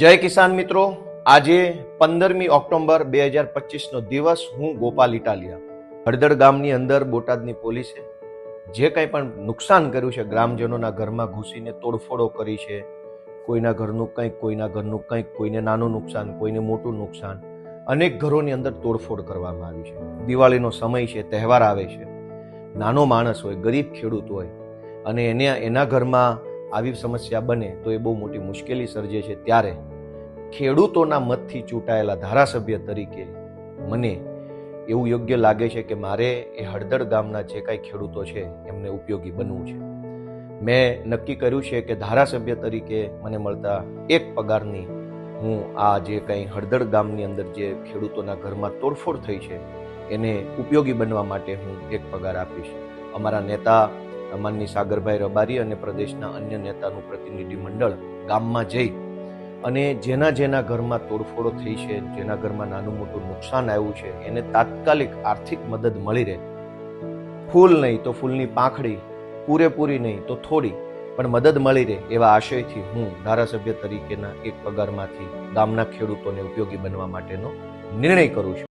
જય કિસાન મિત્રો. આજે પંદરમી ઓક્ટોબર બે હજાર પચીસનો દિવસ હું ગોપાલ ઇટાલિયા. હળદર ગામની અંદર બોટાદની પોલીસે જે કંઈ પણ નુકસાન કર્યું છે, ગ્રામજનોના ઘરમાં ઘૂસીને તોડફોડો કરી છે, કોઈના ઘરનું કંઈક, કોઈના ઘરનું કંઈક, કોઈને નાનું નુકસાન, કોઈને મોટું નુકસાન, અનેક ઘરોની અંદર તોડફોડ કરવામાં આવી છે. દિવાળીનો સમય છે, તહેવાર આવે છે. નાનો માણસ હોય, ગરીબ ખેડૂત હોય, અને એને, એના ઘરમાં આવી સમસ્યા બને તો એ બહુ મોટી મુશ્કેલી સર્જે છે. ત્યારે ખેડૂતોના મતથી ચૂંટાયેલા ધારાસભ્ય તરીકે મને એવું યોગ્ય લાગે છે કે મારે એ હળદળ ગામના જે કાંઈ ખેડૂતો છે, એમને ઉપયોગી બનવું છે. મેં નક્કી કર્યું છે કે ધારાસભ્ય તરીકે મને મળતા એક પગારની હું આ જે કંઈ હળદળ ગામની અંદર જે ખેડૂતોના ઘરમાં તોડફોડ થઈ છે, એને ઉપયોગી બનવા માટે હું એક પગાર આપીશ. અમારા નેતા માનની સાગરભાઈ રબારી અને પ્રદેશના અન્ય નેતાનું પ્રતિનિધિ મંડળ ગામમાં જઈ અને જેના જેના ઘરમાં તોડફોડો થઈ છે, જેના ઘરમાં નાનું મોટું નુકસાન આવ્યું છે, એને તાત્કાલિક આર્થિક મદદ મળી રહે. ફૂલ નહીં તો ફૂલની પાંખડી, પૂરેપૂરી નહીં તો થોડી, પણ મદદ મળી રહે એવા આશયથી હું ધારાસભ્ય તરીકેના એક પગારમાંથી ગામના ખેડૂતોને ઉપયોગી બનવા માટેનો નિર્ણય કરું છું.